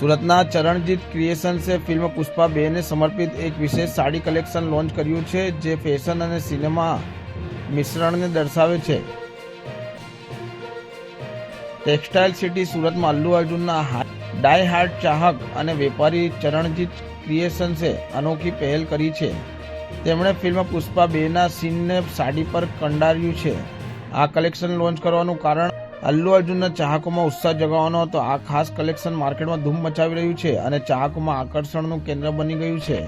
સુરતના ચરણજીત ક્રિએશન્સે ફિલ્મ પુષ્પા બેને સમર્પિત એક વિશેષ સાડી કલેક્શન લોન્ચ કર્યું છે, જે ફેશન અને સિનેમા મિશ્રણને દર્શાવે છે. ટેક્સટાઇલ સિટી સુરતમાં અલ્લુ અર્જુનના ડાય હાર્ડ ચાહક અને વેપારી ચરણજીત ક્રિએશન્સે અનોખી પહેલ કરી છે. તેમણે ફિલ્મ પુષ્પા બેના સીનને સાડી પર કંડાર્યું છે. આ કલેક્શન લોન્ચ કરવાનું કારણ અલ્લુ અર્જુનના ચાહકોમાં ઉત્સાહ જગાવવાનો હતો. આ ખાસ કલેક્શન માર્કેટમાં ધૂમ મચાવી રહ્યું છે અને ચાહકોમાં આકર્ષણનું કેન્દ્ર બની ગયું છે.